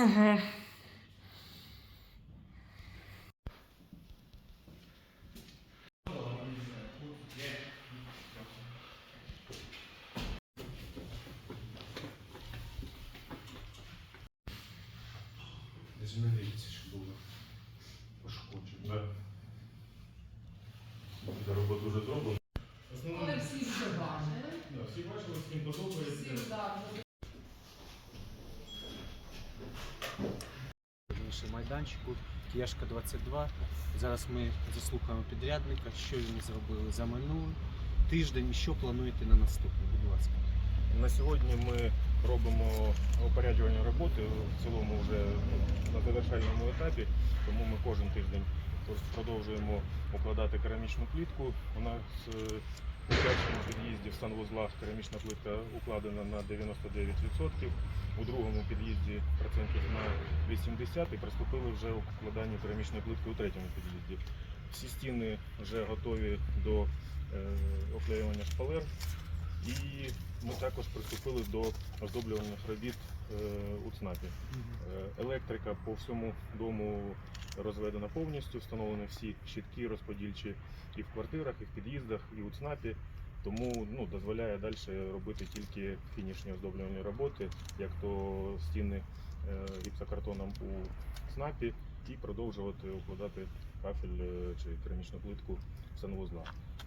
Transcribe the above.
Ага. Змінилися, що було пошкоджено. Да. Ця робота дуже зроблена. Але всі вже бачили. Да, всі бачили, всім Всі подобається. так. Майданчику Кіяшка 22. Зараз ми заслухаємо підрядника, що він зробили за минулий тиждень і що плануєте на наступний. Будь ласка. На сьогодні ми робимо опоряджування роботи в цілому вже ну, на завершальному етапі, тому ми кожен тиждень продовжуємо укладати керамічну плітку. У нас у першому під'їзді в санвузлах керамічна плитка укладена на 99%, у другому під'їзді процентів на 80% і приступили вже у укладанню керамічної плитки у третьому під'їзді. Всі стіни вже готові до е, оклеювання шпалер. І ми також приступили до оздоблювальних робіт е, у ЦНАПі. Е, Електрика по всьому дому розведена повністю, встановлені всі щитки розподільчі і в квартирах, і в під'їздах, і у ЦНАПі. Тому ну, дозволяє далі робити тільки фінішні оздоблювальні роботи, як то стіни е, гіпсокартоном у ЦНАПі, і продовжувати укладати кафель е, чи керамічну плитку в санвузлах.